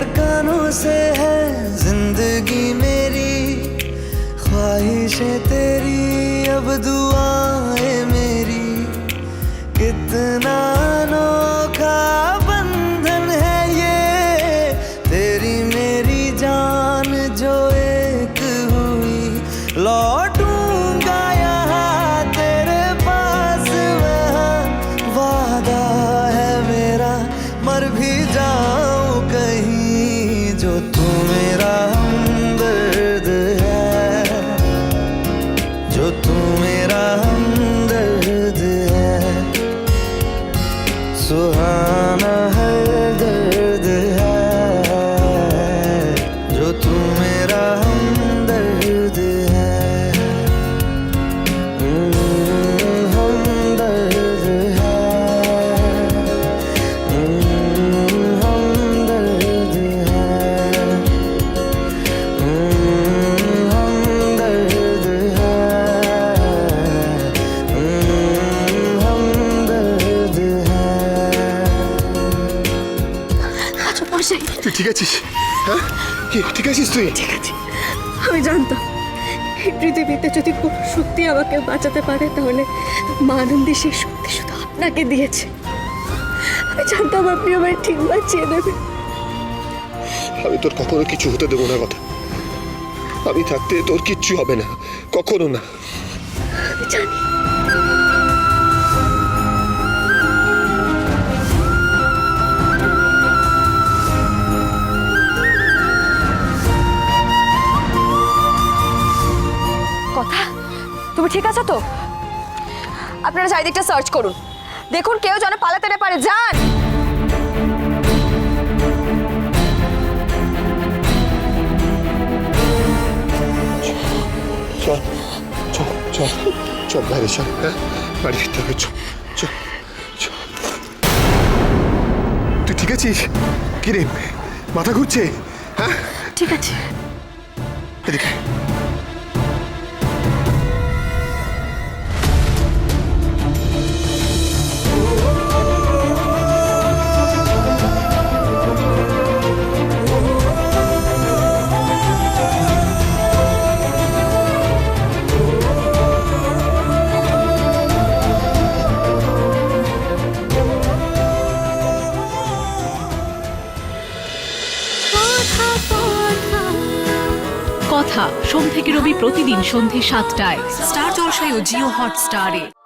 धड़कनों से है जिंदगी मेरी। ख्वाहिशें तेरी अब दुआएं मेरी। कितना সুহানা তুই ঠিক আছিস? হ্যাঁ? কি ঠিক আছিস তুই? ঠিক আছে। আমি জানতাম এই পৃথিবীতে যদি কোনো শক্তি আমাকে বাঁচাতে পারে তাহলে মা আনন্দী সেই শক্তি শুধু আপনাকে দিয়েছে। আমি জানতাম আপনি আমায় ঠিক বাঁচিয়ে দেবেন আমি তোর কখনো কিছু হতে দেবো না কথা। আমি থাকতে তোর কিচ্ছু হবে না। কখনো না। আমি জানি। কথা? তুমি ঠিক আছো তো? আপনারা চারিদিকটা সার্চ করুন। দেখুন কেউ যেন পালাতে না পারে। যান! চল চল চল চল বাইরে চল হ্যাঁ? বাড়ি ফিরতে হবে চল চল চল। তুই ঠিক আছিস? কিরে মাথা ঘুরছে? হ্যাঁ? ঠিক আছে। এদিকে। কথা। সোম থেকে রবি প্রতিদিন সন্ধে সাতটায়। স্টার জলসায় ও জিও হটস্টারে।